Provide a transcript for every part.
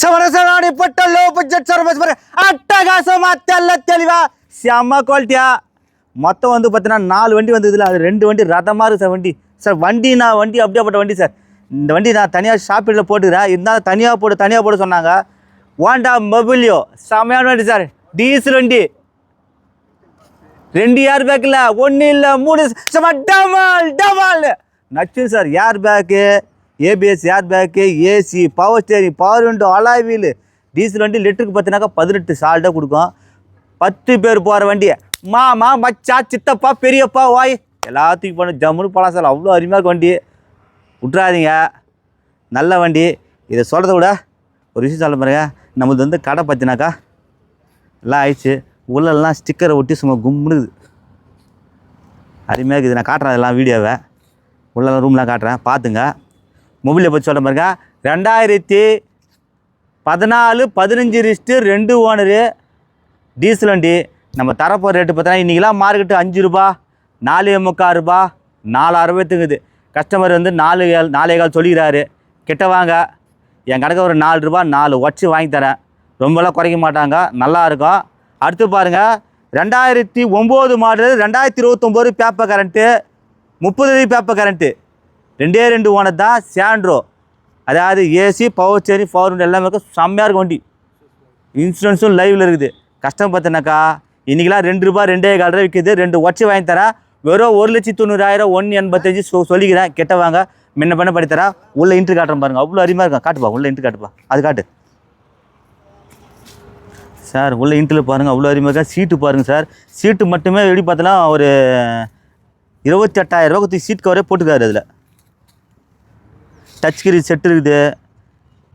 சமரசனாடிப்பட்ட low budget service பாரு அட்டகாசமா தெல்ல தெளிவா. செம்ம குவாலிட்டியா மொத்தம் வந்து பார்த்தீங்கன்னா நாலு வண்டி வந்ததுல அது ரெண்டு வண்டி ரதமாக இருக்கு சார் வண்டி. சார் வண்டி நான் வண்டி அப்படியேப்பட்ட வண்டி சார். இந்த வண்டி நான் தனியாக ஷாப்பிங்கில் போட்டுக்கிறேன். இருந்தாலும் தனியாக போட்டு தனியாக போட சொன்னாங்க. வாண்டா மொபிலியோ செம்மையான வண்டி சார். டீசல் வண்டி. ரெண்டு ஏர் பேக்கில் ஒன்று இல்லை மூணு. சும்மா டமால் டமால் நச்சு sir air bag ABS air bag AC power steering power window alloy wheel diesel வண்டி லிட்டருக்கு பார்த்தினாக்கா பதினெட்டு சால்ட்டாக கொடுக்கும். பத்து பேர் போகிற வண்டி. மாமா மச்சா சித்தப்பா பெரியப்பா வாய். எல்லாத்துக்கும் போன ஜம்முன்னு போகலாம் சார். அவ்வளோ அருமையாக இருக்கும் வண்டி. விட்றாதீங்க நல்ல வண்டி. இதை சொல்கிறத விட ஒரு விஷயம் சொல்ல பாருங்க. நம்மளது வந்து கடை பார்த்தினாக்கா எல்லாம் ஆயிடுச்சு. உள்ளெல்லாம் ஸ்டிக்கரை ஒட்டி சும்மா கும்பிடுது அருமையாக இருக்குது. நான் காட்டுறேன் அதெல்லாம் வீடியோவை. உள்ளெல்லாம் ரூம்லாம் காட்டுறேன். பார்த்துங்க. மொபைலை பற்றி சொல்ல பாருங்க. ரெண்டாயிரத்தி பதினாலு பதினஞ்சு ரிஸ்ட்டு ரெண்டு ஓனரு டீசல் வண்டி. நம்ம தரப்போகிற ரேட்டு பார்த்தோன்னா இன்றைக்கெலாம் மார்க்கெட்டு அஞ்சு ரூபா நாலு முக்கால் ரூபா நாலு அறுபத்துக்குது கஸ்டமர் வந்து நாலு ஏழு நாலே கால் சொல்லிக்கிறாரு. கிட்ட வாங்க. என் கணக்கு ஒரு நாலு ரூபா நாலு ஒட்சி வாங்கி தரேன். ரொம்பலாம் குறைக்க மாட்டாங்க. நல்லா இருக்கும். அடுத்து பாருங்கள் ரெண்டாயிரத்தி ஒம்பது மாடல் ரெண்டாயிரத்தி இருபத்தொம்போது பேப்பர் கரண்ட்டு முப்பது பேப்பர் கரண்ட்டு ரெண்டே ரெண்டு ஓனர் தான் சாண்ட்ரோ. அதாவது AC power steering power window எல்லாமே இருக்கும் செம்மையாக இருக்கும் வண்டி. இன்சூரன்ஸும் லைவில் இருக்குது. கஷ்டம் பார்த்தனாக்கா இன்றைக்கெலாம் ரெண்டு ரூபா ரெண்டே கால் ரூபா விற்கிது ரெண்டு ஒச்சி வாங்கி தரேன் வெறும் ஒரு லட்சத்தி தொண்ணூறாயிரம் ஒன்று எண்பத்தஞ்சு சொ சொல்லிக்கிறேன். கெட்ட வாங்க. முன்ன பண்ண படித்தரா உள்ளே உள்ள இன்ட்ரு காட்டுறேன் பாருங்க. அவ்வளோ அருமையாக இருக்கும். காட்டுப்பா உள்ள இன்ட்ரு காட்டுப்பா அது காட்டு. சார் உள்ள இன்ட்ரில் பாருங்கள் அவ்வளோ அருமையாக இருக்கா. சீட்டு பாருங்கள் சார். சீட்டு மட்டுமே எப்படி பார்த்தோன்னா ஒரு இருபத்தெட்டாயிரம் ரூபா கொடுத்து சீட் கவரே போட்டுக்காரு அதில் டச் ஸ்க்ரீன் செட் இருக்குது.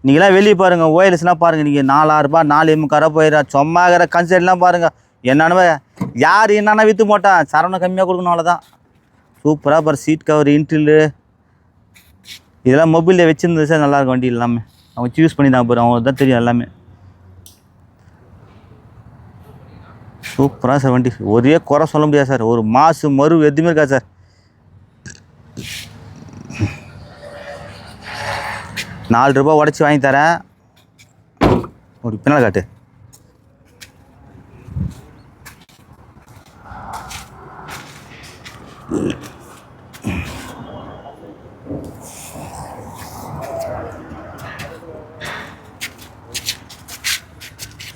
நீங்களாம் வெளியே பாருங்கள் ஓஎல்எஸ்லாம் பாருங்கள் நீங்கள் நாலாயிரரூபா நாலு எம்முக்காரா போயிடா சும்மாகிற கன்சர்ட்லாம் பாருங்கள் என்னென்ன யார் என்னென்னா விற்று போட்டான் சரவணம் கம்மியாக கொடுக்கணும் அவ்வளோதான் சூப்பராக பாரு சீட் கவர் இன்ட்ரில்லு இதெல்லாம் மொபைலில் வச்சுருந்தது சார் நல்லாயிருக்கும் வண்டி எல்லாமே. அவங்க சூஸ் பண்ணி தான் போகிறோம் அவங்க தான் தெரியும் எல்லாமே. சூப்பராக சார் வண்டி. ஒரே குறை சொல்ல முடியாது சார் ஒரு மாசு மறு எதுவுமே இருக்கா சார் நாலு ரூபாய் உடச்சி வாங்கி தரேன். ஒரு பின்னால் காட்டு.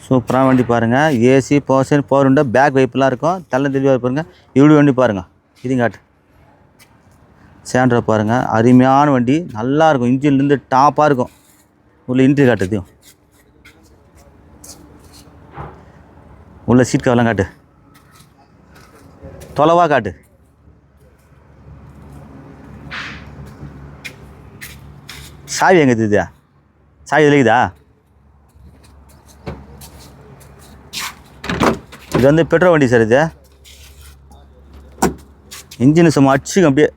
சூப்பராக வண்டி பாருங்கள் AC power power window back வைப்பெல்லாம் இருக்கும். தள்ள தெளிவாக பாருங்கள் இவ்வளோ வண்டி பாருங்கள் இதுங்க காட்டு. சேண்டரை பாருங்கள் அருமையான வண்டி. நல்லா இருக்கும். இன்ஜின்லேருந்து டாப்பாக இருக்கும். உள்ள இன்ட்ரி காட்டுதையும் உள்ள சீட் கவலாம் காட்டு. தொலைவா காட்டு. சாவி எங்கே இதுதா சாவி இதில் இது வந்து பெட்ரோல் வண்டி சார் இது. இன்ஜின் சும்மா அடிச்சுக்கும் அப்படியே.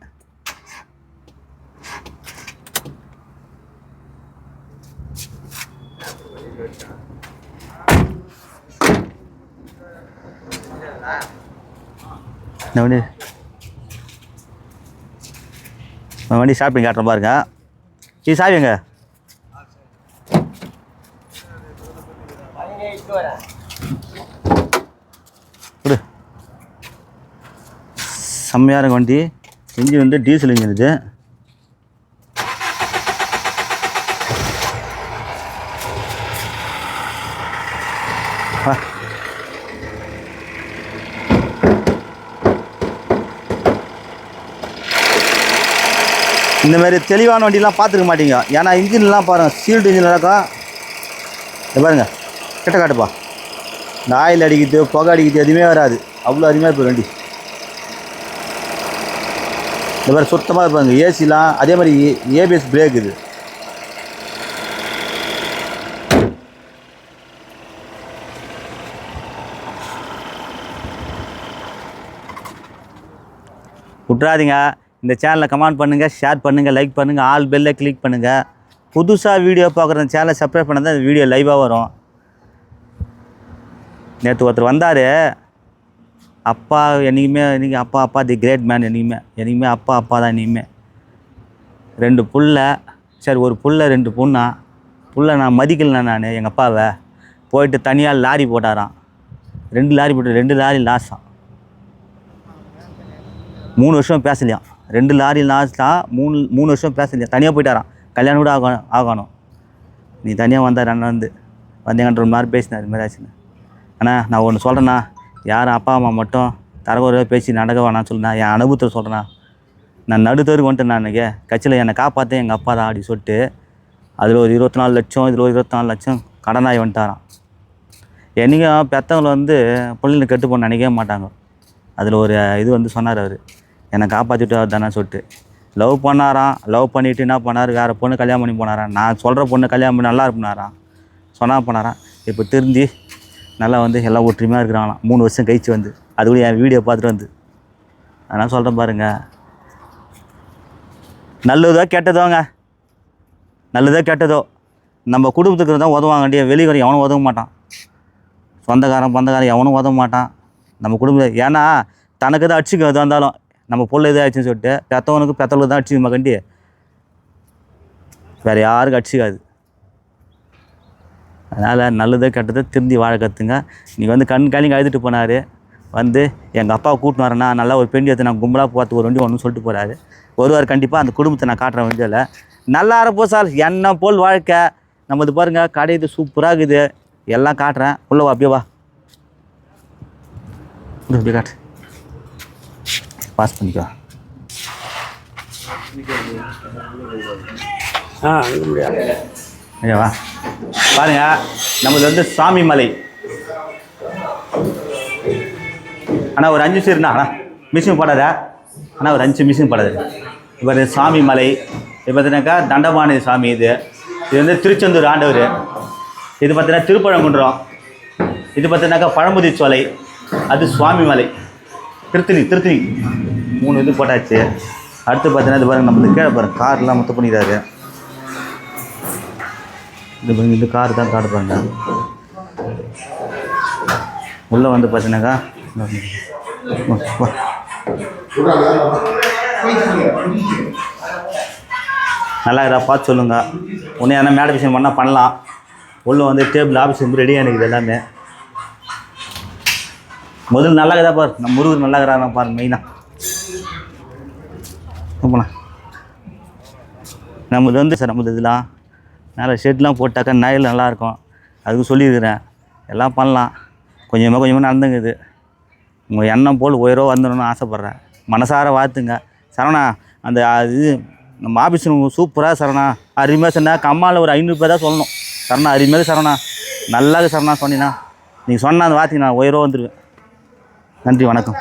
இந்த வண்டி? வண்டி ஷாப்பிங் காட்டுறேன் பாருங்க இது சாவிங்க விடு. செம்மையாக இருக்கும் வண்டி. இன்ஜின் வந்து டீசல் இன்ஜின் இது. இந்த மாதிரி தெளிவான வண்டிலாம் பார்த்துக்க மாட்டீங்க. ஏன்னா இன்ஜின்லாம் பாருங்கள் சீல்டு இன்ஜின் இருக்கும் இது பாருங்க கிட்ட காட்டுப்பா. இந்த ஆயில் அடிக்கிறது புகை அடிக்கிறது எதுவுமே வராது. அவ்வளோ அருமையாக இருக்கும் வண்டி. இந்த மாதிரி சுத்தமாக இருப்பாங்க ஏசிலாம் அதே மாதிரி ஏபிஎஸ் பிரேக் இது. விட்றாதீங்க இந்த சேனலை கமெண்ட் பண்ணுங்கள் ஷேர் பண்ணுங்கள் லைக் பண்ணுங்கள் ஆல் பெல்லை கிளிக் பண்ணுங்கள் புதுசாக வீடியோ பார்க்குற சேனலை சப்ஸ்கிரைப் பண்ணால் தான் இந்த வீடியோ லைவாக வரும். நேற்று ஒருத்தர் வந்தார். அப்பா என்றைக்குமே என்றைக்கு அப்பா அப்பா தி கிரேட் மேன் என்றைக்குமே என்றைக்குமே அப்பா அப்பா தான் என்றைக்குமே ரெண்டு புள்ள சரி ஒரு புள்ள ரெண்டு பொண்ணா. புள்ள நான் மதிக்கலண்ணா நான் எங்கள் அப்பாவை. போயிட்டு தனியாக லாரி போட்டாராம். ரெண்டு லாரி போட்டு ரெண்டு லாரி லாஸாம் மூணு வருஷம் பேசலையாம். ரெண்டு லாரி லாஸ்ட்டாக மூணு மூணு வருஷம் பேசலையாம் தனியாக போயிட்டாராம். கல்யாணம் கூட ஆகணும் ஆகணும். நீ தனியாக வந்தார் அண்ணன் வந்து. வந்தீங்கன்ற மாதிரி பேசினார் இது மாதிரி ஆச்சுன்னு அண்ணா நான் ஒன்று சொல்கிறேண்ணா யார் அப்பா அம்மா மட்டும் தரகுறையாக பேசி நடக்க வேணாம்னு சொல்லுண்ணா. என் அனுபவத்தில் சொல்கிறேண்ணா நான் நடுத்தருக்கு வந்துட்டேன் நான் இன்றைக்கி கட்சியில் என்னை காப்பாற்றேன் எங்கள் அப்பா தான் அப்படி சொல்லிட்டு அதில் ஒரு இருபத்தி நாலு லட்சம் இதில் ஒரு இருபத்தி நாலு லட்சம் கடனாகி வந்துட்டாராம். என்றைக்கும் பெற்றவங்களை வந்து பிள்ளைங்க கெட்டு போன நினைக்கவே மாட்டாங்க. அதில் ஒரு இது வந்து சொன்னார் அவர். என்னை காப்பாற்றிட்டு தானே சொல்லிட்டு. லவ் பண்ணாராம் லவ் பண்ணிவிட்டு என்ன பண்ணார்? வேறு பொண்ணு கல்யாணம் பண்ணி போனாராம். நான் சொல்கிற பொண்ணு கல்யாணம் பண்ணி நல்லா இருப்பினாராம். சொன்னால் பண்ணாராம் இப்போ திருந்தி நல்லா வந்து எல்லாம் ஒற்றுமையாக இருக்கிறாங்களாம். மூணு வருஷம் கழிச்சு வந்து. அது கூட என் வீடியோ பார்த்துட்டு வந்து. அதனால் சொல்கிறேன் பாருங்கள் நல்லதோ கெட்டதோங்க. நல்லதோ கெட்டதோ. நம்ம குடும்பத்துக்கு தான் உதவாங்கண்டிய வெளியே எவனும் உதவ மாட்டான். சொந்தக்காரன் பந்தக்காரன் எவனும் உதவ மாட்டான். நம்ம குடும்பம் ஏன்னா தனக்கு தான் அடிச்சுக்க எதாக இருந்தாலும் நம்ம பொருள் எதாவது ஆச்சுன்னு சொல்லிட்டு பெற்றவனுக்கு பெற்றவங்களுக்கு தான் அடிச்சுக்குமா கண்டி? வேறு யாருக்கும் அடிச்சுக்காது. அதனால் நல்லதோ கெட்டதோ திருந்தி வாழ கற்றுங்க நீங்கள் வந்து கண் கழிங்க அழுதுட்டு போனார். வந்து எங்கள் அப்பாவை கூட்டின்னு வரேன்னா நல்லா ஒரு பெண்டி எடுத்து நான் கும்பலாக பார்த்து ஒரு வண்டி ஒன்று சொல்லிட்டு போகிறாரு ஒருவர் கண்டிப்பாக அந்த குடும்பத்தை நான் காட்டுறேன் வண்டியில். நல்லா இருப்போம் சார். என்ன போல் வாழ்க்கை? நம்ம இது பாருங்கள் கடை இது சூப்பராக இருக்குது. எல்லாம் காட்டுறேன். உள்ளவா அப்படியே வா. இங்க அப்படியே காட்டு. பாஸ் பண்ணிக்கோ ஆ ஓகேவா பாருங்க நம்மளது வந்து சாமி மலை. அண்ணா ஒரு அஞ்சு நிமிஷம் இருந்தா அண்ணா. மிஷின் போடாத. அண்ணா ஒரு அஞ்சு மிஷின் போடாது. இப்போ சாமி மலை. இது பார்த்தீங்கன்னாக்கா தண்டபாணி சாமி இது. இது வந்து திருச்செந்தூர் ஆண்டவர். இது பார்த்தீங்கன்னா திருப்பழங்குன்றம் இது பார்த்தீங்கன்னாக்கா பழமுதி சோலை. அது சுவாமி மலை. திருத்தணி திருத்தணி மூணு இது போட்டாச்சு. அடுத்து பார்த்தீங்கன்னா இது பாருங்கள் நம்மளுக்கு கீழே பாருங்க கார்லாம் மொத்தம் பண்ணிக்கிறாரு. இது பாருங்க இந்த கார் தான் கார் பாருங்க உள்ளே வந்து பார்த்தீங்கன்னாக்கா நல்லா இருக்கா பார்த்து சொல்லுங்க. ஒன்று எதனா மேடம் விஷயம் பண்ணால் பண்ணலாம். உள்ளே வந்து டேபிள் ஆஃபீஸ் வந்து ரெடியாக இருக்குது எல்லாமே. முதல்ல நல்லா இருக்குதா பாரு? நம்ம முருகர் நல்லா இருக்கிறாங்க பாரு மெயினாக போகலாம் நமது வந்து சார் நம்மது இதெல்லாம். மேலே ஷெட்லாம் போட்டாக்கா நயல் நல்லாயிருக்கும் அதுக்கு சொல்லியிருக்கிறேன். எல்லாம் பண்ணலாம். கொஞ்சமாக கொஞ்சமாக நடந்துங்குது உங்கள் எண்ணம் போல் உயரோ வந்துடணும்னு ஆசைப்பட்றேன். மனசார வாழ்த்துங்க. சரவணா அந்த இது நம்ம ஆஃபீஸ் சூப்பராக சரவணா. அருமையாக சொன்னா கம்மாவில் ஒரு ஐநூறுபா தான் சொல்லணும். சரணா அருமையாக சரவணா. நல்லா இருக்கு சரணா சொன்னீங்கன்னா நீங்கள் சொன்ன அந்த வார்த்தைக்கு நான் உயரோ வந்துடுவேன் நன்றி வணக்கம்.